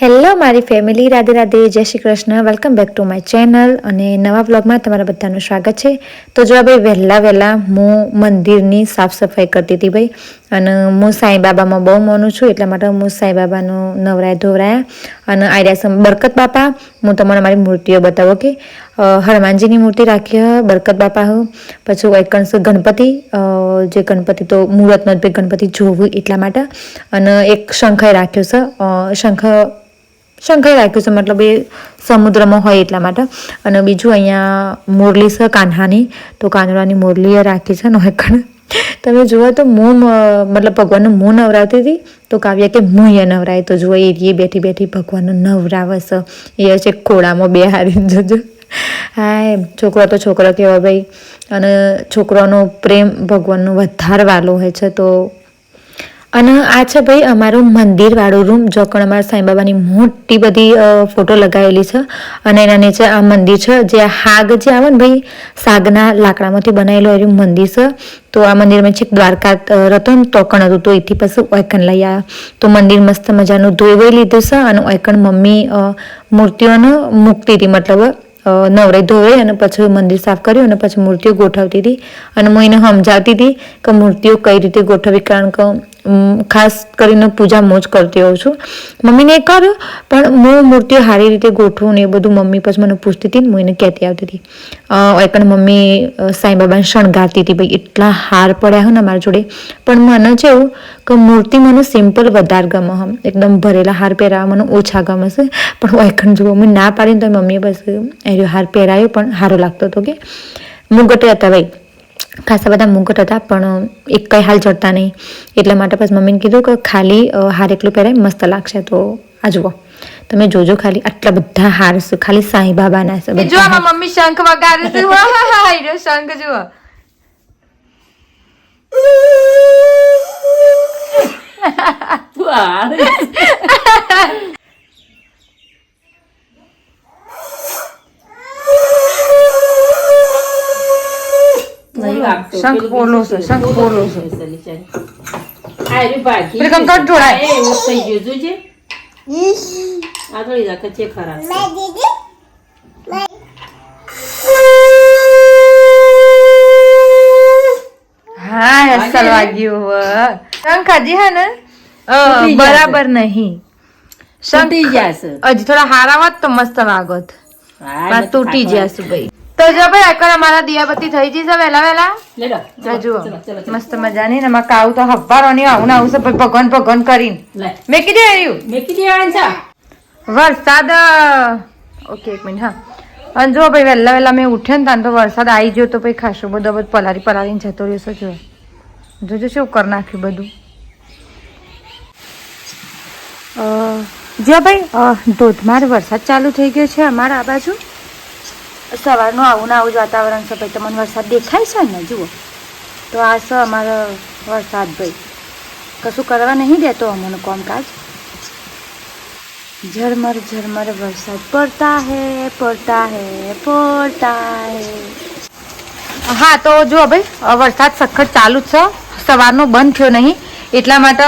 Hello મારી family Radhe Radhe. Jay Shri Krishna. Welcome back to my channel અને નવા બ્લોગમાં તમારા બધાનું સ્વાગત છે. તો જો ભાઈ વહેલા વહેલા હું મંદિરની સાફ સફાઈ કરતી હતી ભાઈ, અને હું સાંઈબાબામાં બહુ મોનું છું, એટલા માટે હું સાંઈબાબાનું નવરાય ધોવરાયા, અને આઈડિયા બરકત બાપા, હું તમને મારી મૂર્તિઓ બતાવો કે હનુમાનજીની મૂર્તિ રાખી બરકત બાપા હું, પછી વૈકંશ ગણપતિ જે ગણપતિ તો મુહૂર્તનો જ ગણપતિ જોવું એટલા માટે, અને એક શંખ રાખ્યો છે શંખ શંખાઈ રાખ્યું છે મતલબ એ સમુદ્રમાં હોય એટલા માટે. અને બીજું અહીંયા મોરલી છે, કાન્હાની. તો કાનડાની મુરલીએ રાખી છે નોકણ તમે જુઓ તો હું મતલબ ભગવાનનું મું નવરાવતી હતી. તો કાવ્ય કે મુંય નવરાય. તો જુઓ એ બેઠી બેઠી ભગવાનનું નવરાવસ એ છે ખોળામાં બે હારી જજો. હા એમ છોકરો તો છોકરો કહેવાય ભાઈ. અને છોકરાનો પ્રેમ ભગવાનનો વધારે વાલો હોય છે. તો અને આ છે ભાઈ અમારું મંદિર વાળું રૂમ જો પણ અમારા સાંઈબાબાની મોટી બધી ફોટો લગાવેલી છે. અને એના નીચે આ મંદિર છે. જે હાગ જે આવે ને ભાઈ, સાગના લાકડામાંથી બનાવેલું એવું મંદિર છે. તો આ મંદિરમાં છેક દ્વારકા હતો ને તોકણ હતું. તો એથી પછી ઓયકણ લઈ આવ્યા. તો મંદિર મસ્ત મજાનું ધોઈ લીધું છે અને ઓયકણ મમ્મી મૂર્તિઓને મૂકતી હતી. મતલબ નવરાઈ ધોઈ અને પછી મંદિર સાફ કર્યું અને પછી મૂર્તિઓ ગોઠવતી હતી. અને હું એને સમજાવતી હતી કે મૂર્તિઓ કઈ રીતે ગોઠવવી. કારણ કે ખાસ કરીને પૂજા મોજ કરતી હોઉં છું. મમ્મીને એ કર્યું પણ હું મૂર્તિઓ સારી રીતે ગોઠવું ને એ બધું મમ્મી પછી મને પૂછતી હતી ને હું એને કહેતી આવતી હતી. એકણ એક મમ્મી સાંઈબાબાને શણગારતી હતી, ભાઈ, એટલા હાર પડ્યા હોય ને મારા જોડે. પણ મને છે એવું કે મૂર્તિ મને સિમ્પલ વધારે ગમે હમ. એકદમ ભરેલા હાર પહેરાવા મને ઓછા ગમે છે. પણ હું એકણ જો મમ્મી ના પાડીને તો મમ્મીએ બસ એર્યો હાર પહેરાયો પણ સારો લાગતો હતો કે. મુગટ હતા, ભાઈ ખાસા બધા મુગટ હતા પણ એક કઈ હાલ ચડતા નહીં. એટલા માટે પછી મમ્મીને કીધું કે ખાલી હાર એકલું પહેરાય મસ્ત લાગશે. તો આ જુઓ. તમે જોજો ખાલી આટલા બધા હાર છે ખાલી સાંઈ બાબાના છે જો આમાં મમ્મી શંખ વગાડે છે વાહ, એનો શંખ જુઓ. શંખ બોલો છે શંખ છે. પેલી કંકર જોડાય. આ થોડી રાખે છે ખરાબ હા અસલ વાગ્યું વ. શંખ હે ને. બરાબર નહીં. શંખ હજી થોડા હારા વાત તો મસ્ત વાગોત હા, તૂટી. જશે ભાઈ. તો જો ભાઈ એકવાર અમારા દિયાબત્તી થઈ જશે વહેલા વહેલા જુઓ. મસ્ત મજાની ને એમાં આવું તો હવારોની આવું ને આવું છે ભગવાન ભગવાન કરીને. મેં કીધું આવ્યું મેં કીધું વરસાદ ઓકે એક મિનિટ હા. અને જો ભાઈ વહેલા વહેલા મેં ઉઠ્યો ને તાન તો વરસાદ આવી ગયો તો ભાઈ ખાસો બધો બધો પલારી પલારીને જતો રહ્યો છે જો જોજો શું કરી નાખ્યું બધું. જો ભાઈ ધોધમાર વરસાદ ચાલુ થઈ ગયો છે અમારા આ બાજુ. સવારનું આવું ને આવું જ વાતાવરણ છે ભાઈ. તમને વરસાદ દેખાય છે ને? જુઓ. તો આ છે અમારો વરસાદ ભાઈ. કશું કરવા નહીં દેતો અમને કોમકાજ. ઝરમર ઝરમર વરસાદ પડતા હે પડતા હે પડતા હે. હા, તો જુઓ ભાઈ વરસાદ સખત ચાલુ જ છે. સવારનો બંધ થયો નહીં. એટલા માટે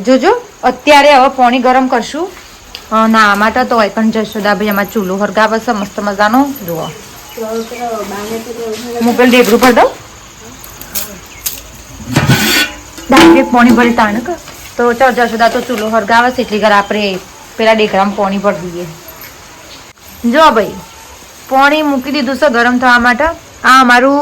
જોજો, અત્યારે હવે પાણી ગરમ કરશું. ના માટે તો હોય પણ જશોદા ભાઈ અમારે ચૂલો હરગાવે છે, મસ્ત મજાનો. જુઓ. હું પેલું ઢેબરું ભર દઉં? પાણી ભરી તાણ તો ચાલ જશોદા તો ચૂલો હરગાવે છે, એટલી ઘર આપણે પેલા ડેકરામાં પોણી ભરી દઈએ. જો, ભાઈ, પોણી મૂકી દીધું છે ગરમ થવા માટે. આ અમારું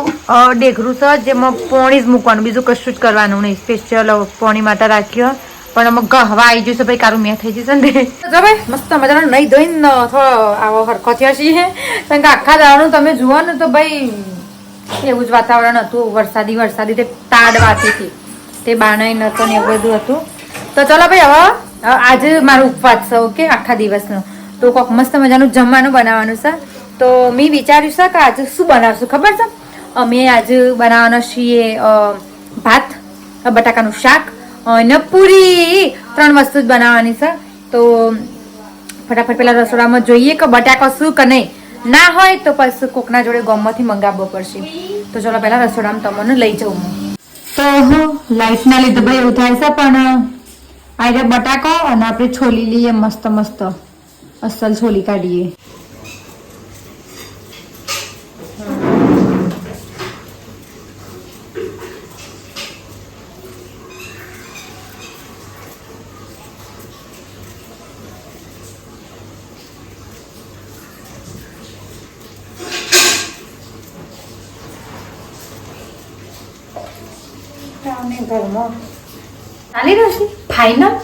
ડેઘરું છે, જેમાં પોણી જ મૂકવાનું. બીજું કશું જ કરવાનું નહીં. સ્પેશિયલ પોણી માટે રાખ્યો. પણ અમુક ગહવા આવી જશે ભાઈ કારું મેં થઈ જશે ને ભાઈ, મસ્ત મજાનો નહીં ધોઈને થોડો આવો હરખો થયો છીએ કારણ કે આખા દાવાનું તમે જુઓ ને તો ભાઈ, એવું જ વાતાવરણ હતું. વરસાદી વરસાદી તે તાડ વાતી હતી. તે બાણાઈ નતો ને એવું બધું હતું. તો ચલો ભાઈ, હવે આજે મારો ઉપવાસ છે, ઓકે? આખા દિવસનો. તો કોક મસ્ત મજાનું જમવાનું બનાવવાનું છે. તો મેં વિચાર્યું છે કે આજે શું બનાવશું, ખબર છે? અમે આજે બનાવવાના છીએ ભાત બટાકાનું શાક અને પૂરી ત્રણ વસ્તુ જ બનાવવાની છે. તો ફટાફટ પેલા રસોડામાં જોઈએ કે બટાકો શું કે નહીં. ના હોય તો પછી કોકના જોડે ગમમાંથી મંગાવવો પડશે. તો ચલો પેલા રસોડામાં તમને લઈ જાઉં તો હું લાઈટના લીધે ભાઈ એવું થાય છે, પણ આ રીતે બટાકો અને આપણે છોલી લઈએ મસ્ત મસ્ત. અસલ છોલી કાઢીએ. ફાઈનલ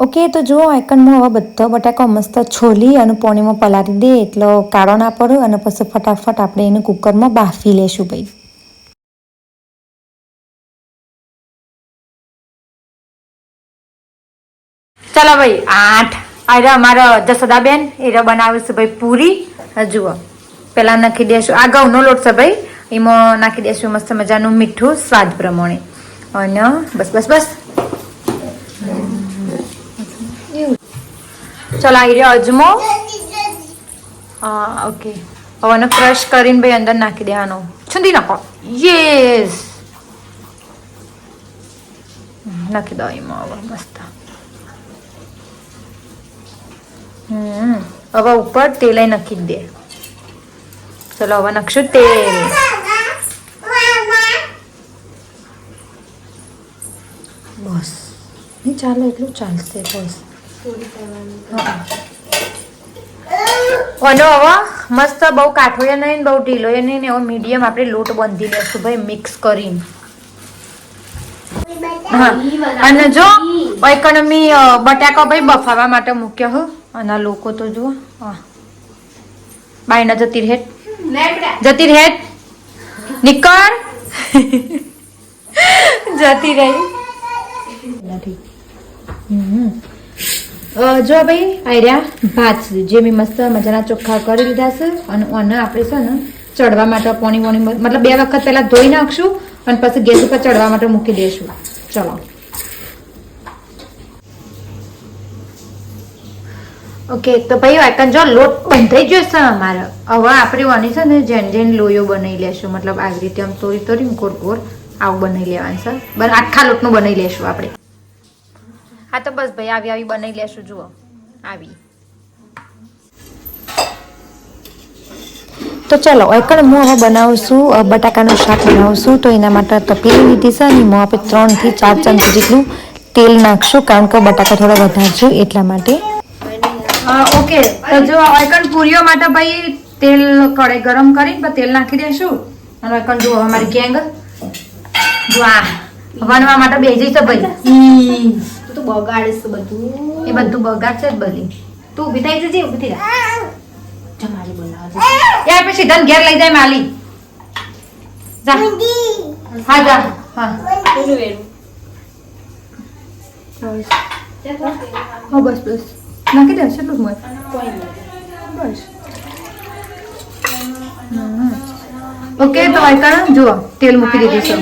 ઓકે તો જુઓ એકનમાં હવે બધો બટાકો મસ્ત છોલી અને પોણીમાં પલાળી દે એટલો કાળો ના પડે અને પછી ફટાફટ આપણે એને કુકરમાં બાફી લેશું ભાઈ. ચાલો ભાઈ આઠ. અરે અમારા જસદાબેન. એ બનાવીશું બનાવે ભાઈ પૂરી. જુઓ પેલા નાખી દેશું. આ ઘઉંનો લોટ છે ભાઈ. એમાં નાખી દેશું મસ્ત મજાનું મીઠું સ્વાદ પ્રમાણે. અને બસ બસ બસ. ચાલો આવી રહ્યો અજમો. હા ઓકે. હવે આને ક્રશ કરીને ભાઈ અંદર નાખી દેવાનો. છુંદી નાખો. યસ નાખી દો એમાં હવે, મસ્ત. હવે ઉપર તેલ નાખી દે. ચલો, હવે નાખશું તેલ. બસ નહીં ચાલે એટલું ચાલશે બસ હા. અને હવે મસ્ત બહુ કાઠોય નહીં, બહુ ઢીલો એ નહીં, ને એવો મીડિયમ આપણે લોટ બાંધી લેશું ભાઈ મિક્સ કરીને. હા. અને જો ઇકોનોમી બટાકા ભાઈ બફાવા માટે મૂક્યો હો. અને લોકો તો જુઓ હા બાયના જતી રહેટ જતી રહેટ નીકળ. જતી રહી. અ, જો ભાઈ આર્યા ભાત જે મેં મસ્ત મજાના ચોખ્ખા કરી લીધા છે અને આને આપણે છે ને ચડવા માટે પોણી પોણી મતલબ બે વખત પહેલાં ધોઈ નાખશું અને પછી ગેસ ઉપર ચડવા માટે મૂકી દઈશું ચલો. ઓકે તો ભાઈ વાયકન જો લોટ બંધાઈ ગયો છે અમારે. હવે આપણે વાની છે ને જેન જેન લોયો બનાવી લેશું. મતલબ આવી રીતે આમ તોરી તોરી ગોળ ગોળ આવું બનાવી લેવાનું છે. આખા લોટનું બનાવી લેશું આપણે. હા તો બસ ભાઈ આવી આવી બનાવી લેશું જુઓ. આવી. તો ચલો એકણ હું હવે બનાવશું બટાકાનું શાક બનાવશું તો એના માટે તપેલી લીધી છે અને હું આપણે ત્રણથી ચાર ચમચી જેટલું તેલ નાખશું કારણ કે બટાકા થોડા વધારે છે એટલા માટે. ઓકે તો જો વાયકન પૂરીઓ માટે ભાઈ તેલ કડે ગરમ કરી તેલ નાખી દેશું. અને વાયકન જુઓ અમારી ગેંગ જો આ વણવા માટે બેસી છે ભાઈ. તું બગાડીશ બધું એ બધું બગાડ છે જ બધી તું ઊભી થઈ જજે ઊભી થઈ જા જમાડી બોલાવજે યાર પછી સીધા ઘેર લઈ જાય માલી જા હા જા હા પેલું વેરું હા બસ બસ નાખી દે કેટલું મોય કોઈ નહીં બસ ઓકે તો વાયકણ જુઓ તેલ મૂકી દીધું છે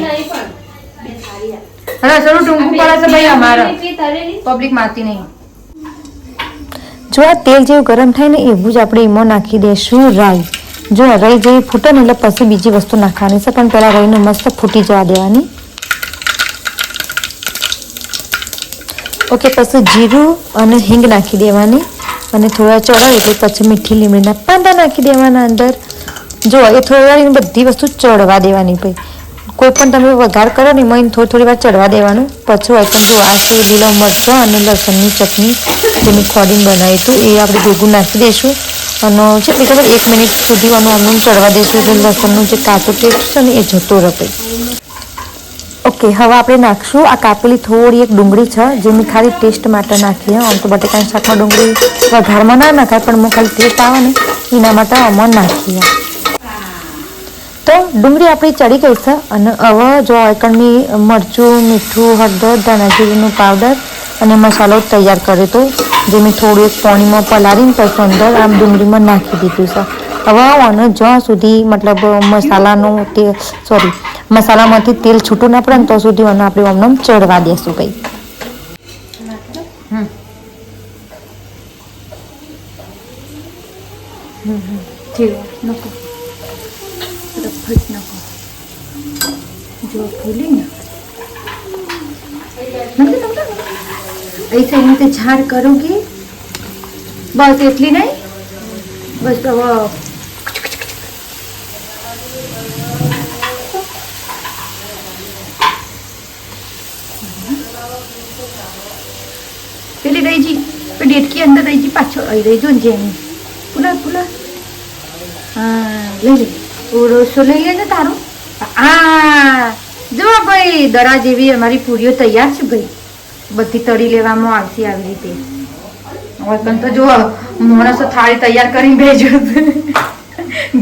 હવે ટૂંકું પડે છે ભાઈ અમારે. પબ્લિક મારતી નહીં? જો આ તેલ જેવું ગરમ થાય ને એવું જ આપણે એમાં નાખી દઈશું રાઈ. જો રાઈ જેવી ફૂટે ને એટલે પછી બીજી વસ્તુ નાખવાની છે. પણ પહેલાં રાઈને મસ્ત ફૂટી જવા દેવાની. ઓકે પછી જીરું અને હિંગ નાખી દેવાની. અને થોડા ચડાવી એટલે પછી મીઠી લીમડીના પાંદા નાખી દેવાના અંદર. જો એ થોડી વાર બધી વસ્તુ ચડવા દેવાની ભાઈ. કોઈ પણ તમે વઘાર કરો ને એમાં થોડી થોડી વાર ચડવા દેવાનું. પછી પણ જો આ છે લીલા મરચાં અને લસણની ચટણી જેની ખોડીને બનાવી હતું એ આપણે ભેગું નાખી દઈશું. અને છે બરાબર એક મિનિટ સુધી આનું આમનું ચડવા દઈશું એટલે લસણનું જે કાચું ટેસ્ટ છે ને એ જતો રહે. ઓકે, હવે આપણે નાખશું. આ કાપેલી થોડી એક ડુંગળી છે જે મેં ખાલી ટેસ્ટ માટે નાખી આમ તો બટેકાની શાકમાં ડુંગળી વઘારમાં ના નાખાય, પણ હું ખાલી ટેસ્ટ આવે ને, એના માટે આમાં નાખીએ. તો ડુંગળી આપણી ચડી ગઈ છે અને હવે જો એકણની મરચું, મીઠું, હળદર ધાણાજીરીનું પાવડર અને મસાલો તૈયાર કર્યો તો, જે મેં થોડું એક પાણીમાં પલાળીને પછી અંદર આમ ડુંગળીમાં નાખી દીધું છે. હવે અને જ્યાં સુધી મતલબ મસાલાનું તે સોરી મસાલામાંથી તેલ છૂટું ના પડે ને તો સુધી આને આપણે આમને ચડવા દેશું ભાઈ. ઠીક નકો ફટાફટ જો ફૂલી ને. ऐसे રીતે ઝાડ કરોગે બસ એટલી નહીં? બસ હવે પેલી રહી જી ડેટકી અંદર રહી જી, પાછો અહીં રહી જો જેમ. પુલા પુલા હા, લઈ લે. ઓળોસો લઈ લે ને તારું. હા જો ભાઈ, દરા જેવી અમારી પૂરીઓ તૈયાર છે ભાઈ. બધી તળી લેવામાં આવશે આવી રીતે. તો જો માણસો થાળી તૈયાર કરી ભેજો.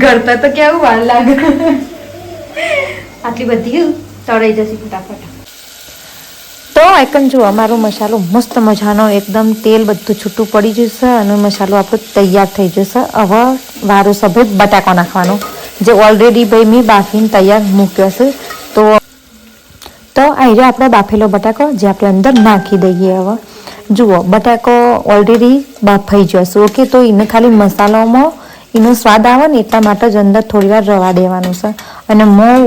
ઘરતા તો કેવું વાર લાગે. આટલી બધી તળાઈ જશે ફટાફટ. તો એકમ જો અમારો મસાલો મસ્ત મજાનો, એકદમ તેલ બધું છૂટું પડી જશે અને મસાલો આપણો તૈયાર થઈ જશે. હવે વારો સફેદ બટાકા નાખવાનો. જે ઓલરેડી ભાઈ મેં બાફીને તૈયાર મૂક્યો છે. આ રહ્યો આપણો બાફેલો બટાકો જે આપણે અંદર નાખી દઈએ હવે. જુઓ, બટાકો ઓલરેડી બાફાઈ જશે ઓકે, તો એને ખાલી મસાલામાં એનો સ્વાદ આવે ને એટલા માટે જ અંદર થોડી વાર રવા દેવાનું છે. અને મોં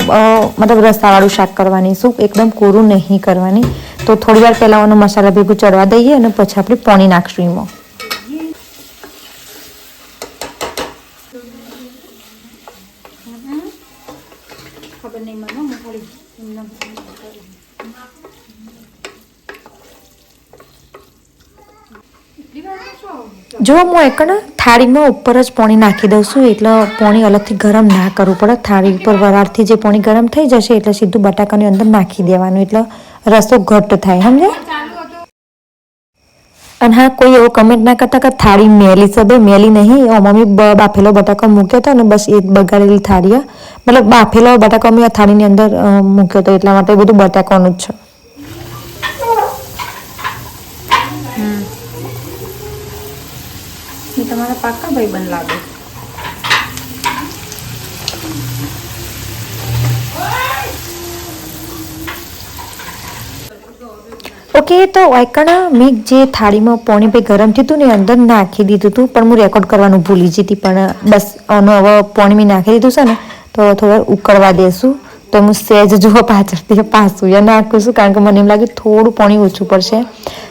મતલબ રસાવાળું શાક કરવાની શું એકદમ કોરું નહીં કરવાની. તો થોડી વાર પહેલાં એનો મસાલા ભેગું ચડવા દઈએ અને પછી આપણે પાણી નાખશું એમાં. ખબર નહીં મને જો હું એકણ થાળીમાં ઉપર જ પાણી નાખી દઉં છું, એટલે પાણી અલગથી ગરમ ના કરવું પડે. થાળી ઉપર વરાળથી જે પાણી ગરમ થઈ જશે, એટલે સીધું બટાકાની અંદર નાખી દેવાનું, એટલે રસો ઘટ્ટ થાય સમજે અને હા, કોઈ એવો કમેન્ટ ના કરતા કે થાળી મેલી છે ભાઈ, મેલી નહીં. એવો મમ્મી બાફેલો બટાકો મૂક્યો હતો ને બસ એ બગાડેલી થાળી. મતલબ બાફેલો બટાકો મેં આ થાળીની અંદર મૂક્યો હતો. એટલા માટે બધું બટાકાનું જ છે. તમારા પાકા ભાઈ બન લાગે ઓકે, તો વાયકણા મેં જે થાળીમાં પોણી ભાઈ ગરમ થયું હતું ને અંદર નાખી દીધું હતું. પણ હું રેકોર્ડ કરવાનું ભૂલી જતી પણ બસ આનો હવે પોણી મેં નાખી દીધું છે ને, તો થોડું ઉકળવા દેશું. તો હું સહેજ જુઓ પાછળથી પાછું યા નાખું છું, કારણ કે મને એમ લાગે થોડું પાણી ઓછું પડશે.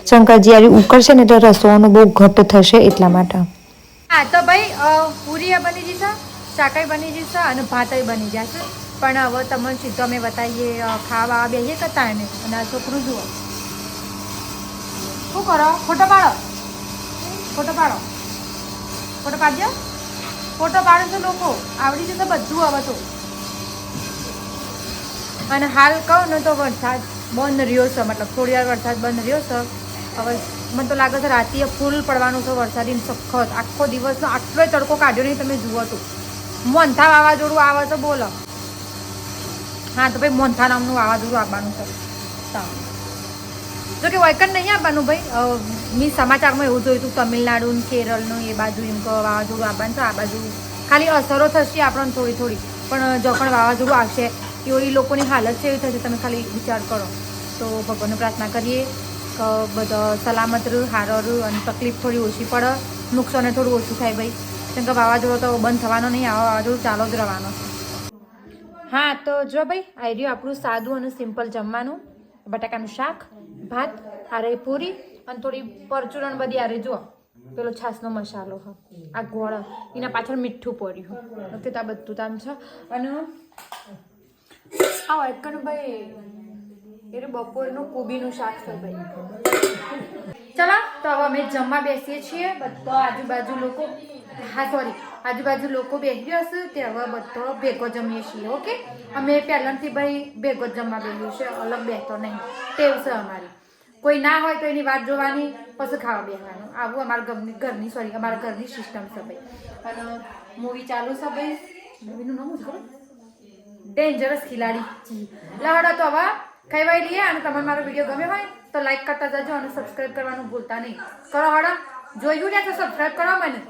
શંકરજી આવી ઉકળશે ને એટલે રસોનો બહુ ઘટ્ટ થશે એટલા માટે. હા, તો ભાઈ પૂરીયા પૂરી બની જશે શાકાઈ બની જશે અને ભાતય બની જશે. પણ હવે તમને સીધો અમે બતાવીએ ખાવા બેસીએ કરતા એને અને છોકરું જુઓ. શું કરો ફોટો પાડો ફોટો પાડો ફોટો પાડજો ફોટો પાડો છો લોકો આવડી જશે બધું આવે તો અને હાલ કહું ને તો વરસાદ બંધ રહ્યો છે મતલબ થોડી વાર વરસાદ બંધ રહ્યો છે હવે મને તો લાગે છે રાતે ફૂલ પડવાનું છે વરસાદી ને સખત આખો દિવસનો આટલો તડકો કાઢ્યો નહીં તમે જુઓ તો મોંથા વાવાઝોડું આવે છે બોલો હા તો ભાઈ મોંથા નામનું વાવાઝોડું આવવાનું છે તો. જો કે વૈકન નહીં આપવાનું ભાઈ મેં સમાચારમાં એવું જોયું હતું, તમિલનાડુ કેરળનું એ બાજુ એમ કે વાવાઝોડું આવવાનું છે આ બાજુ. ખાલી અસરો થશે આપણને થોડી થોડી, પણ જો પણ વાવાઝોડું આવશે એવો એ લોકોની હાલત કેવી થશે, તમે ખાલી વિચાર કરો. તો ભગવાનને પ્રાર્થના કરીએ કે બધો સલામત રહ્યું હારો અને તકલીફ થોડી ઓછી પડે. નુકસાને થોડું ઓછું થાય ભાઈ. કેમ કે વાવાઝોડો તો બંધ થવાનો નહીં, આવા વાવાઝોડું ચાલો જ રહેવાનો છે. હા, તો જો ભાઈ આવી રહ્યું આપણું સાદું અને સિમ્પલ જમવાનું. બટાકાનું શાક ભાત આરે પૂરી અને થોડી પરચુરણ બધી આરે જો પેલો છાસનો મસાલો, હ. આ ગોળ, એના પાછળ મીઠું પડ્યું ઓકે આ બધું તામ છે. અને આ ભાઈ એટલે બપોરનું કોબીનું શાક છે ભાઈ. ચલો, તો હવે અમે જમવા બેસીએ છીએ. બધો આજુબાજુ લોકો, હા સોરી આજુબાજુ લોકો બેસી હશે, તે હવે બધો ભેગો જમીએ છીએ, ઓકે? અમે પહેલાંથી ભાઈ ભેગો જમવા બેસીએ છે અલગ બેસતો નહીં. ટેવ છે અમારી. કોઈ ના હોય તો એની વાત જોવાની, પછી ખાવા બેસવાનું. આવું અમારા ઘરની ઘરની સોરી અમારા ઘરની સિસ્ટમ છે ભાઈ. અને મૂવી ચાલુ છે ભાઈ. મૂવીનું નામ શું ડેન્જરસ ખિલાડી. લહડો તો હવે ખાઈ લઈએ અને તમને મારો વીડિયો ગમે હોય તો લાઈક કરતા જજો અને સબસ્ક્રાઈબ કરવાનું ભૂલતા નહીં. કરો હડો જોયું ને તો સબસ્ક્રાઈબ કરો મને.